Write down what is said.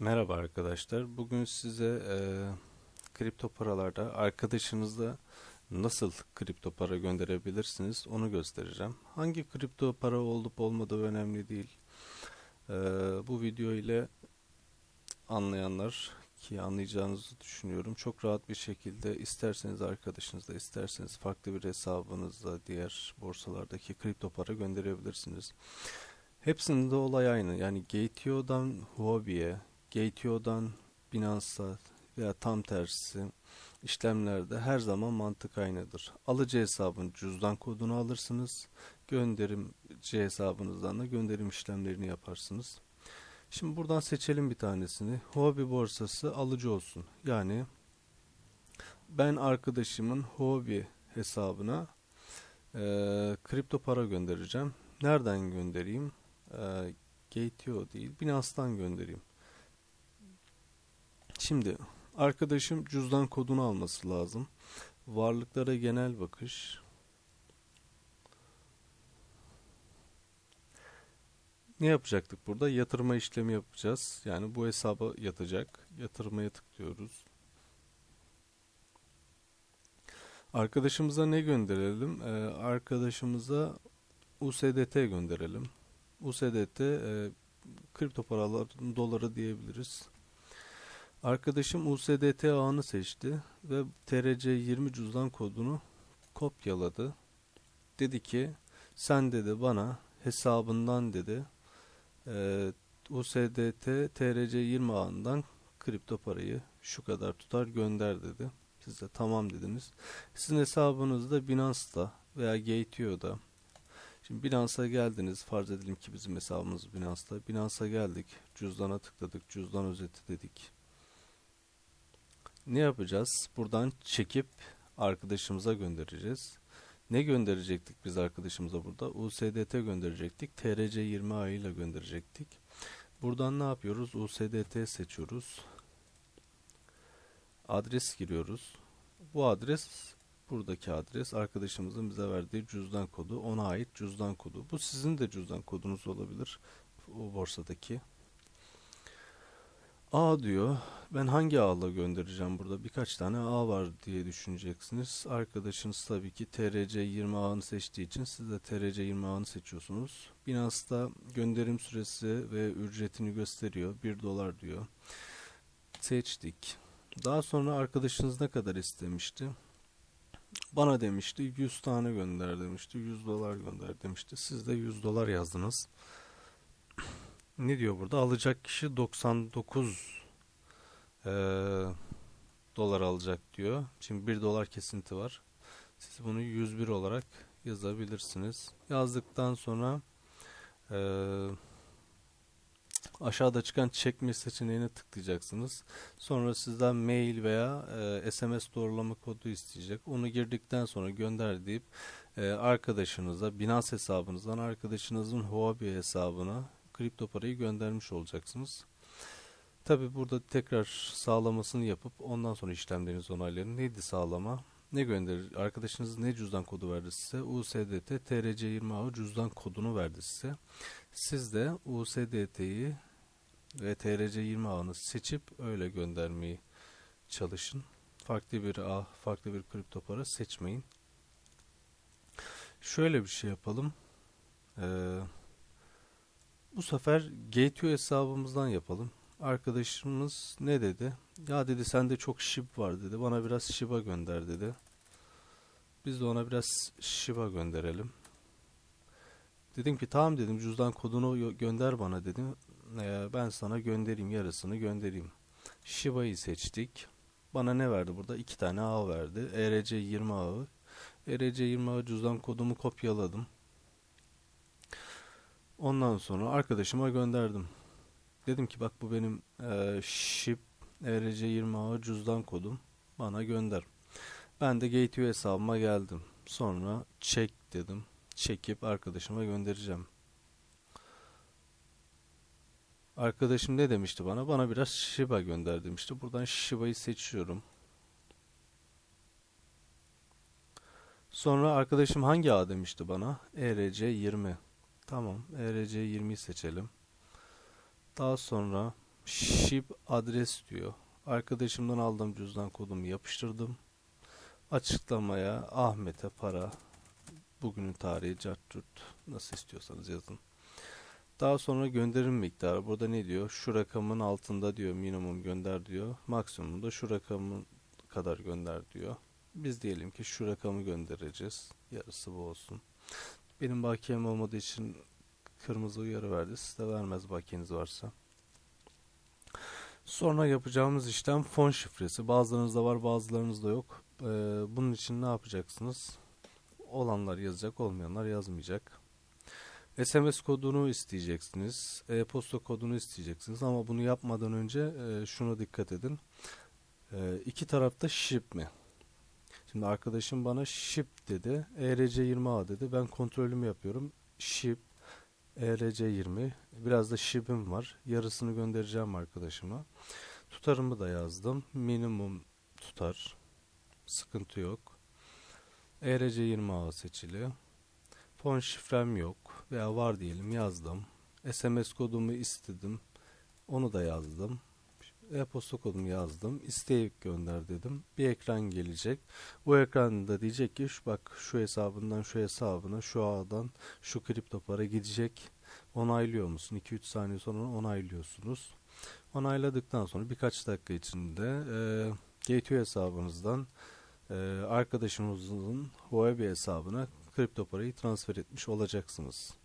Merhaba arkadaşlar. Bugün size e, kripto paralarda arkadaşınızla nasıl kripto para gönderebilirsiniz onu göstereceğim. Hangi kripto para olup olmadığı önemli değil. E, bu video ile anlayanlar ki anlayacağınızı düşünüyorum. Çok rahat bir şekilde isterseniz arkadaşınızla isterseniz farklı bir hesabınızla diğer borsalardaki kripto para gönderebilirsiniz. Hepsinde olay aynı. Yani Gateo'dan Huobi'ye, Gateo'dan Binance'a veya tam tersi işlemlerde her zaman mantık aynıdır. Alıcı hesabın cüzdan kodunu alırsınız. Gönderimci hesabınızdan da gönderim işlemlerini yaparsınız. Şimdi buradan seçelim bir tanesini. Huobi borsası alıcı olsun. Yani ben arkadaşımın Huobi hesabına e, kripto para göndereceğim. Nereden göndereyim? E, Gateo değil, Binance'dan göndereyim. Şimdi arkadaşım cüzdan kodunu alması lazım. Varlıklara genel bakış. Ne yapacaktık burada? Yatırma işlemi yapacağız. Yani bu hesaba yatacak. Yatırmaya tıklıyoruz. Arkadaşımıza ne gönderelim? Ee, arkadaşımıza USDT gönderelim. USDT e, kripto paralar doları diyebiliriz. Arkadaşım USDT ağını seçti ve TRC20 cüzdan kodunu kopyaladı. Dedi ki sen dedi bana hesabından dedi e, USDT TRC20 ağından kripto parayı şu kadar tutar gönder dedi. Siz de tamam dediniz. Sizin hesabınızda Binance'da veya Gateo'da Şimdi Binance'a geldiniz. Farz edelim ki bizim hesabımız Binance'da. Binance'a geldik. Cüzdana tıkladık. Cüzdan özeti dedik. Ne yapacağız? Buradan çekip arkadaşımıza göndereceğiz. Ne gönderecektik biz arkadaşımıza burada? USDT gönderecektik. TRC20A ile gönderecektik. Buradan ne yapıyoruz? USDT seçiyoruz. Adres giriyoruz. Bu adres buradaki adres arkadaşımızın bize verdiği cüzdan kodu. Ona ait cüzdan kodu. Bu sizin de cüzdan kodunuz olabilir. O borsadaki. A diyor. Ben hangi ağla göndereceğim burada? Birkaç tane ağ var diye düşüneceksiniz. Arkadaşınız tabii ki TRC20 ağını seçtiği için siz de TRC20 ağını seçiyorsunuz. Binance'da gönderim süresi ve ücretini gösteriyor. 1 dolar diyor. Seçtik. Daha sonra arkadaşınız ne kadar istemişti? Bana demişti 100 tane gönder demişti. 100 dolar gönder demişti. Siz de 100 dolar yazdınız ne diyor burada? Alacak kişi 99 e, dolar alacak diyor. Şimdi 1 dolar kesinti var. Siz bunu 101 olarak yazabilirsiniz. Yazdıktan sonra e, aşağıda çıkan çekme seçeneğine tıklayacaksınız. Sonra sizden mail veya e, SMS doğrulama kodu isteyecek. Onu girdikten sonra gönder deyip e, arkadaşınıza Binance hesabınızdan arkadaşınızın Huobi hesabına kripto parayı göndermiş olacaksınız. Tabi burada tekrar sağlamasını yapıp ondan sonra işlemlerinizi onaylayın. Neydi sağlama? Ne gönderir? Arkadaşınız ne cüzdan kodu verdi size? USDT TRC20A cüzdan kodunu verdi size. Siz de USDT'yi ve TRC20A'nı seçip öyle göndermeyi çalışın. Farklı bir ağ, farklı bir kripto para seçmeyin. Şöyle bir şey yapalım. Eee bu sefer Gateway hesabımızdan yapalım. Arkadaşımız ne dedi? Ya dedi sende çok SHIB var dedi. Bana biraz Shiba gönder dedi. Biz de ona biraz Shiba gönderelim. Dedim ki tamam dedim cüzdan kodunu gönder bana dedim. Ee, ben sana göndereyim yarısını göndereyim. Shiba'yı seçtik. Bana ne verdi burada? İki tane ağ verdi. ERC20 ağı. ERC20 ağı cüzdan kodumu kopyaladım. Ondan sonra arkadaşıma gönderdim. Dedim ki bak bu benim e, ship ERC20A cüzdan kodum. Bana gönder. Ben de Gateway hesabıma geldim. Sonra çek dedim. Çekip arkadaşıma göndereceğim. Arkadaşım ne demişti bana? Bana biraz Shiba gönder demişti. Buradan Shiba'yı seçiyorum. Sonra arkadaşım hangi ağ demişti bana? ERC20. Tamam. ERC20'yi seçelim. Daha sonra ship adres diyor. Arkadaşımdan aldığım cüzdan kodumu yapıştırdım. Açıklamaya Ahmet'e para bugünün tarihi cartçurt nasıl istiyorsanız yazın. Daha sonra gönderim miktarı. Burada ne diyor? Şu rakamın altında diyor minimum gönder diyor. Maksimum da şu rakamın kadar gönder diyor. Biz diyelim ki şu rakamı göndereceğiz. Yarısı bu olsun. Benim bakiyem olmadığı için kırmızı uyarı verdi. Siz de vermez bakiyeniz varsa. Sonra yapacağımız işlem fon şifresi. Bazılarınızda var bazılarınızda yok. Ee, bunun için ne yapacaksınız? Olanlar yazacak olmayanlar yazmayacak. SMS kodunu isteyeceksiniz. E-posta kodunu isteyeceksiniz ama bunu yapmadan önce e, şuna dikkat edin. E, iki tarafta ship mi? Şimdi arkadaşım bana ship dedi. ERC20A dedi. Ben kontrolümü yapıyorum. Ship ERC20. Biraz da ship'im var. Yarısını göndereceğim arkadaşıma. Tutarımı da yazdım. Minimum tutar. Sıkıntı yok. ERC20A seçili. Fon şifrem yok veya var diyelim yazdım. SMS kodumu istedim. Onu da yazdım. E-posta kodumu yazdım. İsteyip gönder dedim. Bir ekran gelecek. Bu ekranda diyecek ki şu bak şu hesabından şu hesabına şu ağdan şu kripto para gidecek. Onaylıyor musun? 2-3 saniye sonra onaylıyorsunuz. Onayladıktan sonra birkaç dakika içinde e, Gateway hesabınızdan e, arkadaşımızın Huobi hesabına kripto parayı transfer etmiş olacaksınız.